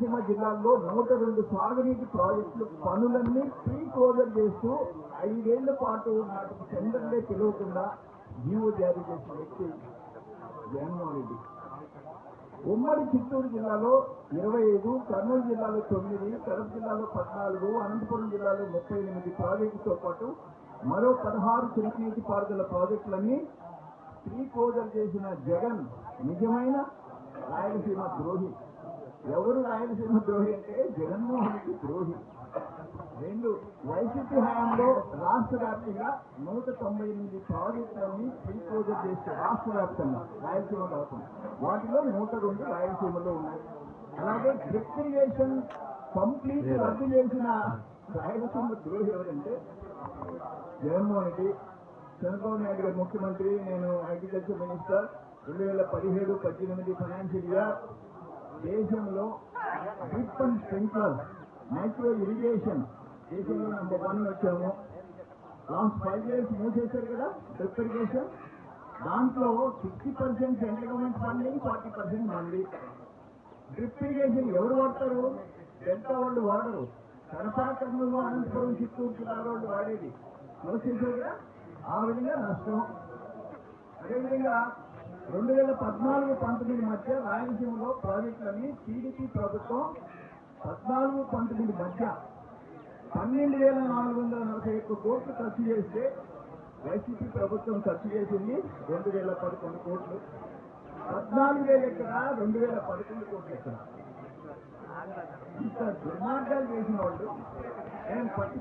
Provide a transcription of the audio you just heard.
రాయలసీమ జిల్లాలో నూట రెండు సాగునీటి ప్రాజెక్టులు పనులన్నీ ప్రీ క్లోజర్ చేస్తూ ఐదేళ్ళ పాటు నాటికి టెండర్లే పిలవకుండా జీవో జారీ చేసిన వ్యక్తి జగన్మోహన్ రెడ్డి ఉమ్మడి చిత్తూరు జిల్లాలో ఇరవై ఐదు కర్నూలు జిల్లాలో తొమ్మిది కడప జిల్లాలో పద్నాలుగు అనంతపురం జిల్లాలో ముప్పై ఎనిమిది ప్రాజెక్టుతో పాటు మరో పదహారు చిరునీటి పారుదల ప్రాజెక్టులన్నీ ప్రీ క్లోజర్ చేసిన జగన్ నిజమైన రాయలసీమ ద్రోహి. ఎవరు రాయలసీమ ద్రోహి అంటే జగన్మోహన్ రెడ్డి ద్రోహి. రెండు వైసీపీ హయాంలో రాష్ట్ర వ్యాప్తంగా నూట తొంభై ఎనిమిది ప్రాజెక్టులన్నీ ప్రీ క్లోజర్ చేస్తే రాష్ట్ర వ్యాప్తంగా రాయలసీమలో అవుతుంది వాటిలో నూట రెండు రాయలసీమలో ఉన్నాయి. అలాగే డ్రిప్ ఇరిగేషన్ కంప్లీట్ రద్దు చేసిన రాయలసీమ ద్రోహి ఎవరంటే జగన్మోహన్ రెడ్డి. చంద్రబాబు నాయుడు గారు ముఖ్యమంత్రి నేను అగ్రికల్చర్ మినిస్టర్ రెండు వేల పదిహేడు పద్దెనిమిది ఫైనాన్షియల్ ఇయర్ దేశంలో drip and sprinkler micro irrigation దేశంలో నెంబర్ వన్ వచ్చాము. లాస్ట్ ఫైవ్ ఇయర్స్ మూసేశారు కదా డ్రిప్ ఇరిగేషన్ దాంట్లో sixty percent central government funding forty percent మంది డ్రిప్ ఇరిగేషన్ ఎవరు వాడతారు? డెల్టా వాళ్ళు వాడరు. కడప కర్నూలు అనంతపురం చిత్తూరు జిల్లా వాళ్ళు వాడేది. మూసేశారు కదా? ఆ విధంగా నష్టం అదేవిధంగా రెండు వేల పద్నాలుగు పంతొమ్మిది మధ్య రాయలసీమలో ప్రాజెక్టులని టీడీపీ ప్రభుత్వం పద్నాలుగు పంతొమ్మిది మధ్య పన్నెండు వేల నాలుగు వందల నలభై ఒక్క కోట్లు ఖర్చు చేస్తే వైసీపీ ప్రభుత్వం ఖర్చు చేసింది రెండు వేల పదకొండు కోట్లు. పద్నాలుగు వేల ఎక్కడ రెండు వేల పదకొండు కోట్లు ఎక్కడ ఇంత దుర్మార్గాలు చేసిన వాళ్ళు నేను పట్టి